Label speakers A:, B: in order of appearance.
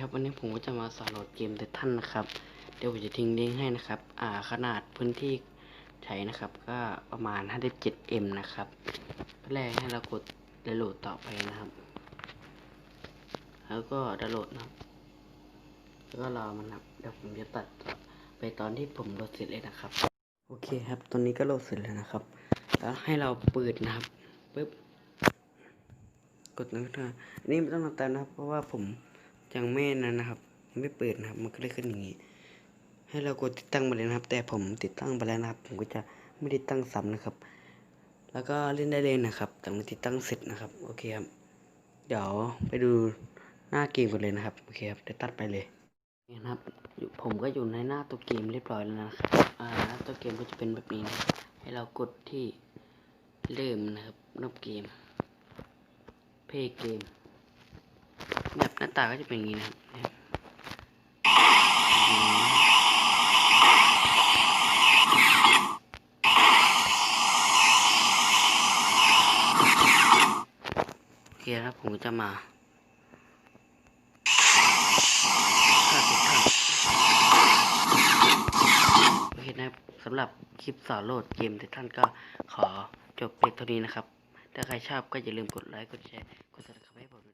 A: ครับวันนี้ผมก็จะมาสอนโหลดเกมเดท่านนะครับ เดี๋ยวผมจะทิ้งลิงก์ให้นะครับ อ่าขนาดพื้นที่ใช้นะครับ ก็ประมาณ 57M นะครับแรกให้เรากดดาวน์โหลดต่อไปนะครับ แล้วก็ดาวน์โหลดนะครับแล้วก็รอมันนะเดี๋ยวผมจะตัดไปตอนที่ผมโหลดเสร็จเลยนะครับ โอเคครับ ตอนนี้ก็โหลดเสร็จแล้วนะครับ แล้วให้เราเปิดนะครับปึ๊บกดนะครับนนี้ไม่ต้องทำตามนะครับ เพราะว่าผม ยังไม่นั้นนะครับ ไม่เปิดนะครับ มันก็เลยขึ้นอย่างนี้ ให้เรากดติดตั้งไปเลยนะครับ แต่ผมติดตั้งไปแล้วนะครับ ผมก็จะไม่ติดตั้งซ้ำนะครับ แล้วก็เล่นได้เลยนะครับแต่มันติดตั้งเสร็จนะครับ โอเคครับ เดี๋ยวไปดูหน้าเกมกันเลยนะครับ โอเคครับเดี๋ยวตัดไปเลยนี่นะครับ ผมก็อยู่ในหน้าตัวเกมเรียบร้อยแล้วนะครับ อ่าหน้าตัวเกมก็จะเป็นแบบนี้นะให้เรากดที่เริ่มนะครับรอบเกม เพย์เกม แบบหน้าตาก็จะเป็นอย่างนี้นะครับโอเคครับผมจะมาโอเคนะสำหรับคลิปสอนโหลดเกมทุกท่านก็ขอจบเพียงเท่านี้นะครับ ถ้าใครชอบก็อย่าลืมกดไลค์ กดแชร์ กดซับสไครต์ให้ผม